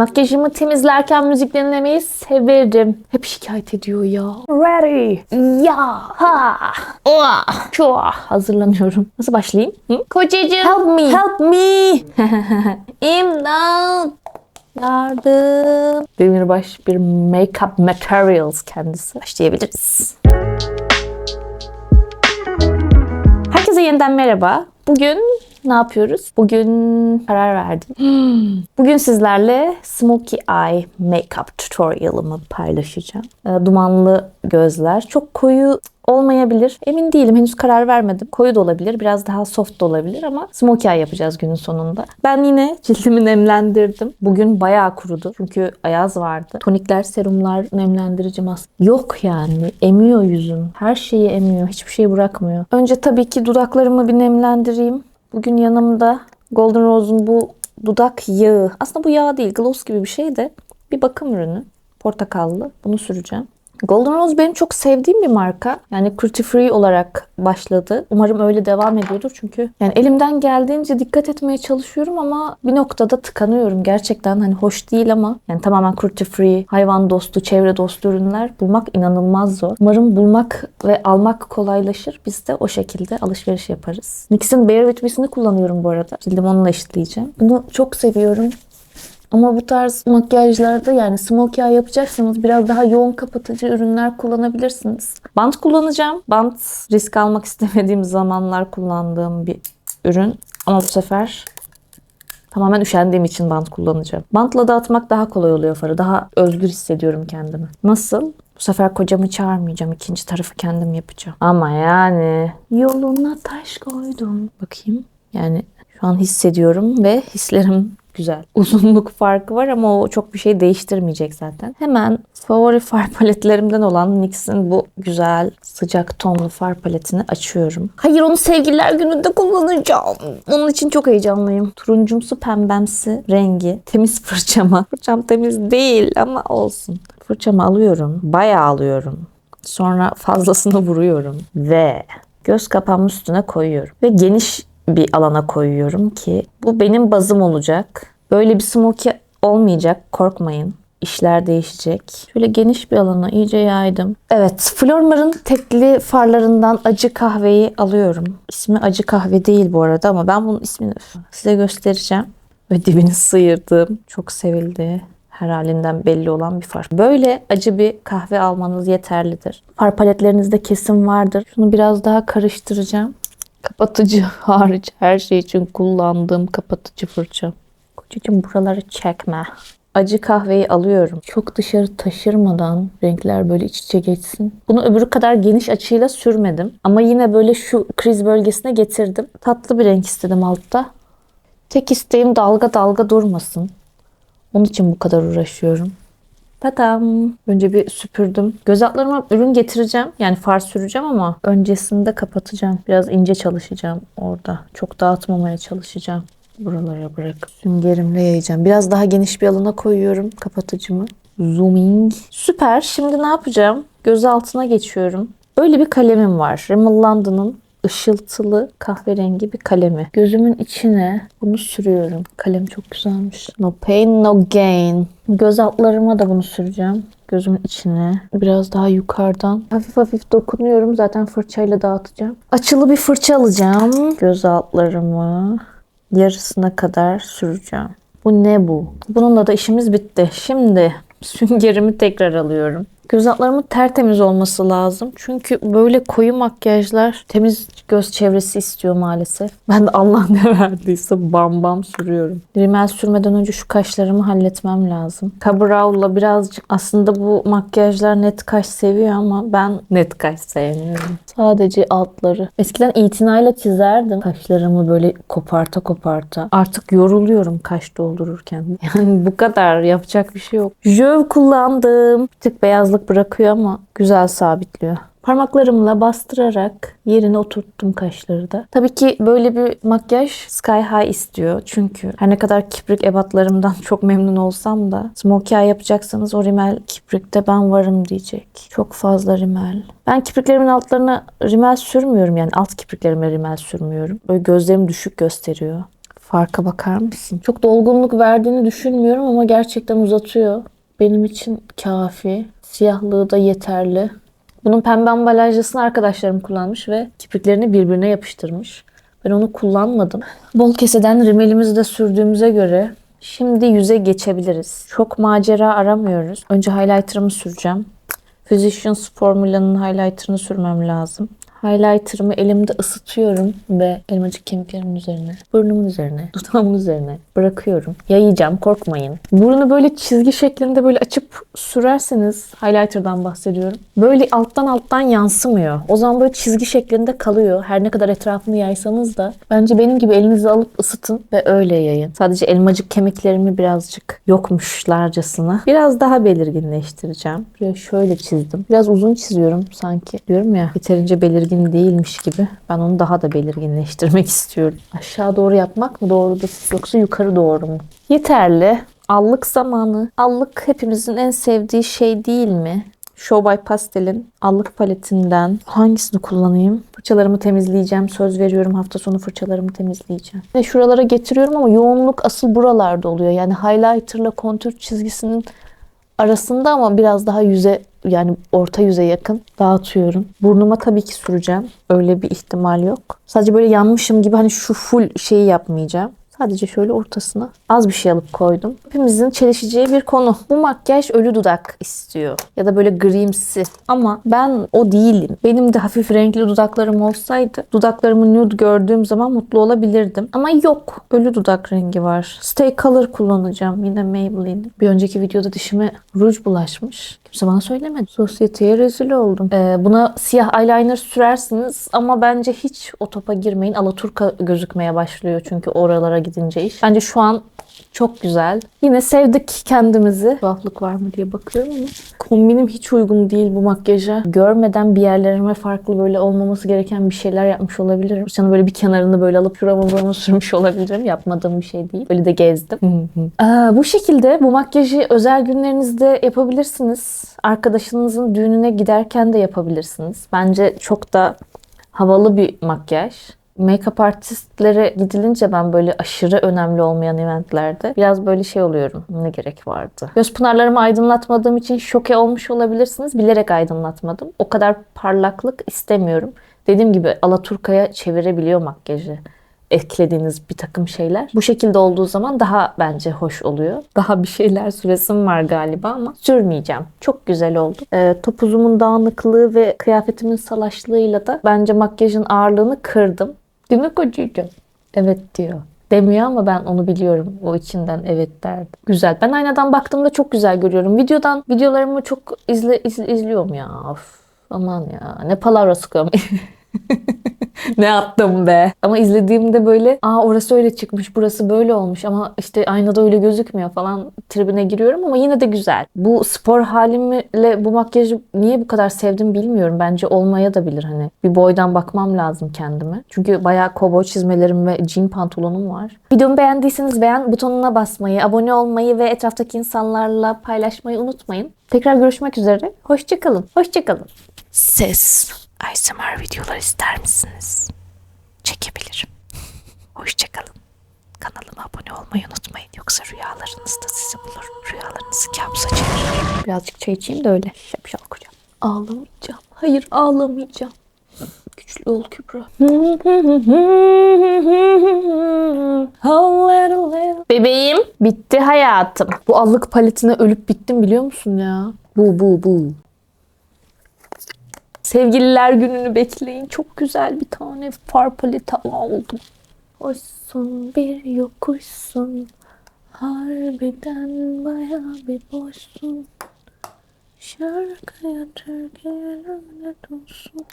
Makyajımı temizlerken müzik dinlemeyi severim. Hep şikayet ediyor ya. Ready. Ya. Ha. Oa. Çua. Hazırlanıyorum. Nasıl başlayayım? Hı? Kocacığım. Help me. Help me. İmdat. Yardım. Demirbaş bir make-up materials kendisi. Başlayabiliriz. Herkese yeniden merhaba. Bugün ne yapıyoruz? Bugün karar verdim. Bugün sizlerle Smoky Eye Makeup tutorial'ımı paylaşacağım. Ee, Dumanlı gözler. Çok koyu olmayabilir. Emin değilim. Henüz karar vermedim. Koyu da olabilir. Biraz daha soft da olabilir ama Smoky Eye yapacağız günün sonunda. Ben yine cildimi nemlendirdim. Bugün bayağı kurudu. Çünkü ayaz vardı. Tonikler, serumlar, nemlendirici maske. Yok yani. Emiyor yüzüm. Her şeyi emiyor. Hiçbir şey bırakmıyor. Önce tabii ki dudaklarımı bir nemlendireyim. Bugün yanımda Golden Rose'un bu dudak yağı. Aslında bu yağ değil. Gloss gibi bir şey de bir bakım ürünü. Portakallı. Bunu süreceğim. Golden Rose benim çok sevdiğim bir marka. Yani cruelty free olarak başladı. Umarım öyle devam ediyordur çünkü yani elimden geldiğince dikkat etmeye çalışıyorum ama bir noktada tıkanıyorum. Gerçekten hani hoş değil ama yani tamamen cruelty free, hayvan dostu, çevre dostu ürünler bulmak inanılmaz zor. Umarım bulmak ve almak kolaylaşır. Biz de o şekilde alışveriş yaparız. NYX'in Bare With kullanıyorum bu arada. Cildim onunla eşitleyeceğim. Bunu çok seviyorum. Ama bu tarz makyajlarda yani smokey eye yapacaksanız biraz daha yoğun kapatıcı ürünler kullanabilirsiniz. Bant kullanacağım. Bant risk almak istemediğim zamanlar kullandığım bir ürün. Ama bu sefer tamamen üşendiğim için bant kullanacağım. Bantla dağıtmak daha kolay oluyor farı. Daha özgür hissediyorum kendimi. Nasıl? Bu sefer kocamı çağırmayacağım. İkinci tarafı kendim yapacağım. Ama yani yoluna taş koydum. Bakayım. Yani şu an hissediyorum ve hislerim güzel. Uzunluk farkı var ama o çok bir şey değiştirmeyecek zaten. Hemen favori far paletlerimden olan NYX'in bu güzel sıcak tonlu far paletini açıyorum. Hayır onu sevgililer gününde kullanacağım. Onun için çok heyecanlıyım. Turuncumsu pembemsi rengi. Temiz fırçama. Fırçam temiz değil ama olsun. Fırçamı alıyorum. Bayağı alıyorum. Sonra fazlasını vuruyorum. Ve göz kapağımın üstüne koyuyorum. Ve geniş bir alana koyuyorum ki bu benim bazım olacak. Böyle bir smoky olmayacak korkmayın. İşler değişecek. Şöyle geniş bir alana iyice yaydım. Evet, Flormar'ın tekli farlarından acı kahveyi alıyorum. İsmi acı kahve değil bu arada ama ben bunun ismini size göstereceğim. Ve dibini sıyırdım. Çok sevildi. Her halinden belli olan bir far. Böyle acı bir kahve almanız yeterlidir. Far paletlerinizde kesim vardır. Şunu biraz daha karıştıracağım. Kapatıcı hariç her şey için kullandığım kapatıcı fırça. Kocacığım buraları çekme. Acı kahveyi alıyorum. Çok dışarı taşırmadan renkler böyle iç içe geçsin. Bunu öbürü kadar geniş açıyla sürmedim. Ama yine böyle şu kriz bölgesine getirdim. Tatlı bir renk istedim altta. Tek isteğim dalga dalga durmasın. Onun için bu kadar uğraşıyorum. Tadam. Önce bir süpürdüm. Göz altlarıma ürün getireceğim. Yani far süreceğim ama öncesinde kapatacağım. Biraz ince çalışacağım orada. Çok dağıtmamaya çalışacağım. Buralara bırakıp süngerimle yayacağım. Biraz daha geniş bir alana koyuyorum kapatıcımı. Zooming. Süper. Şimdi ne yapacağım? Göz altına geçiyorum. Böyle bir kalemim var. Rimmel London'ın ışıltılı kahverengi bir kalemi. Gözümün içine bunu sürüyorum. Kalem çok güzelmiş. No pain no gain. Göz altlarıma da bunu süreceğim. Gözümün içine. Biraz daha yukarıdan. Hafif hafif dokunuyorum. Zaten fırçayla dağıtacağım. Açılı bir fırça alacağım. Göz altlarımı yarısına kadar süreceğim. Bu ne bu? Bununla da işimiz bitti. Şimdi süngerimi tekrar alıyorum. Göz altlarımın tertemiz olması lazım. Çünkü böyle koyu makyajlar temiz göz çevresi istiyor maalesef. Ben de Allah ne verdiyse bam bam sürüyorum. Rimel sürmeden önce şu kaşlarımı halletmem lazım. Kabrow'la birazcık aslında bu makyajlar net kaş seviyor ama ben net kaş sevmiyorum. Sadece altları. Eskiden itinayla çizerdim kaşlarımı böyle koparta koparta. Artık yoruluyorum kaş doldururken. Yani bu kadar yapacak bir şey yok. Jöv kullandım. Bir tık beyazlık bırakıyor ama güzel sabitliyor. Parmaklarımla bastırarak yerine oturttum kaşları da. Tabii ki böyle bir makyaj sky high istiyor. Çünkü her ne kadar kibrik ebatlarımdan çok memnun olsam da smokey eye yapacaksanız o rimel kiprikte ben varım diyecek. Çok fazla rimel. Ben kipriklerimin altlarına rimel sürmüyorum yani alt kipriklerime rimel sürmüyorum. Böyle gözlerim düşük gösteriyor. Farka bakar mısın? Çok dolgunluk verdiğini düşünmüyorum ama gerçekten uzatıyor. Benim için kafi. Siyahlığı da yeterli. Bunun pembe ambalajlısını arkadaşlarım kullanmış ve kirpiklerini birbirine yapıştırmış. Ben onu kullanmadım. Bol keseden rimelimizi de sürdüğümüze göre şimdi yüze geçebiliriz. Çok macera aramıyoruz. Önce highlighter'ımı süreceğim. Physicians Formula'nın highlighter'ını sürmem lazım. Highlighter'ımı elimde ısıtıyorum ve elmacık kemiklerimin üzerine, burnumun üzerine, dudağımın üzerine bırakıyorum. Yayacağım korkmayın. Burnu böyle çizgi şeklinde böyle açıp sürerseniz highlighter'dan bahsediyorum. Böyle alttan alttan yansımıyor. O zaman böyle çizgi şeklinde kalıyor. Her ne kadar etrafını yaysanız da bence benim gibi elinizi alıp ısıtın ve öyle yayın. Sadece elmacık kemiklerimi birazcık yokmuşlarcasına biraz daha belirginleştireceğim. Şöyle, şöyle çizdim. Biraz uzun çiziyorum sanki. Diyorum ya yeterince belirgin değilmiş gibi. Ben onu daha da belirginleştirmek istiyorum. Aşağı doğru yapmak mı doğrudur yoksa yukarı doğru mu? Yeterli. Allık zamanı. Allık hepimizin en sevdiği şey değil mi? Show by Pastel'in allık paletinden hangisini kullanayım? Fırçalarımı temizleyeceğim. Söz veriyorum hafta sonu fırçalarımı temizleyeceğim. Ve şuralara getiriyorum ama yoğunluk asıl buralarda oluyor. Yani highlighter'la kontür çizgisinin arasında ama biraz daha yüze yani orta yüze yakın dağıtıyorum. Burnuma tabii ki süreceğim. Öyle bir ihtimal yok. Sadece böyle yanmışım gibi hani şu full şeyi yapmayacağım. Sadece şöyle ortasına az bir şey alıp koydum. Hepimizin çelişeceği bir konu. Bu makyaj ölü dudak istiyor. Ya da böyle grimsi. Ama ben o değilim. Benim de hafif renkli dudaklarım olsaydı dudaklarımı nude gördüğüm zaman mutlu olabilirdim. Ama yok. Ölü dudak rengi var. Stay Color kullanacağım. Yine Maybelline. Bir önceki videoda dişime ruj bulaşmış. Kimse bana söylemedi. Sosyeteye rezil oldum. Ee, buna siyah eyeliner sürersiniz ama bence hiç o topa girmeyin. Alaturka gözükmeye başlıyor çünkü oralara gidince iş. Bence şu an çok güzel. Yine sevdik kendimizi. Tuhaflık var mı diye bakıyorum ama kombinim hiç uygun değil bu makyaja. Görmeden bir yerlerime farklı böyle olmaması gereken bir şeyler yapmış olabilirim. Fırçanın böyle bir kenarını böyle alıp şurama burama sürmüş olabilirim. Yapmadığım bir şey değil. Böyle de gezdim. Aa, bu şekilde bu makyajı özel günlerinizde yapabilirsiniz. Arkadaşınızın düğününe giderken de yapabilirsiniz. Bence çok da havalı bir makyaj. Make-up artistlere gidilince ben böyle aşırı önemli olmayan eventlerde biraz böyle şey oluyorum. Ne gerek vardı? Göz pınarlarımı aydınlatmadığım için şoke olmuş olabilirsiniz. Bilerek aydınlatmadım. O kadar parlaklık istemiyorum. Dediğim gibi Alaturka'ya çevirebiliyor makyajı eklediğiniz bir takım şeyler. Bu şekilde olduğu zaman daha bence hoş oluyor. Daha bir şeyler süresim var galiba ama sürmeyeceğim. Çok güzel oldu. Ee, topuzumun dağınıklığı ve kıyafetimin salaşlığıyla da bence makyajın ağırlığını kırdım. Değil mi kocacığım? Evet diyor. Demiyor ama ben onu biliyorum. O içinden evet derdi. Güzel. Ben aynadan baktığımda çok güzel görüyorum. Videodan videolarımı çok izle, iz- izliyorum ya. Of, aman ya. Ne palavra sıkıyorum. ne yaptım be. Ama izlediğimde böyle aa orası öyle çıkmış burası böyle olmuş ama işte aynada öyle gözükmüyor falan tribine giriyorum ama yine de güzel. Bu spor halimle bu makyajı niye bu kadar sevdim bilmiyorum. Bence olmaya da bilir hani. Bir boydan bakmam lazım kendime. Çünkü bayağı kovboy çizmelerim ve jean pantolonum var. Videomu beğendiyseniz beğen butonuna basmayı, abone olmayı ve etraftaki insanlarla paylaşmayı unutmayın. Tekrar görüşmek üzere. Hoşçakalın. Hoşçakalın. Ses ASMR videolar ister misiniz? Çekebilirim. Hoşçakalın. Kanalıma abone olmayı unutmayın. Yoksa rüyalarınız da sizi bulur. Rüyalarınızı kabusa çevirir. Birazcık çay içeyim de öyle. Şapşal kocam. Ağlamayacağım. Hayır ağlamayacağım. Güçlü ol Kübra. Bebeğim bitti hayatım. Bu allık paletine ölüp bittim biliyor musun ya? Bu bu bu. Sevgililer gününü bekleyin. Çok güzel bir tane far paleti aldım. Hoşsun bir yokuşsun. Harbiden baya bir boşsun. Şarkıya türküye lanet olsun.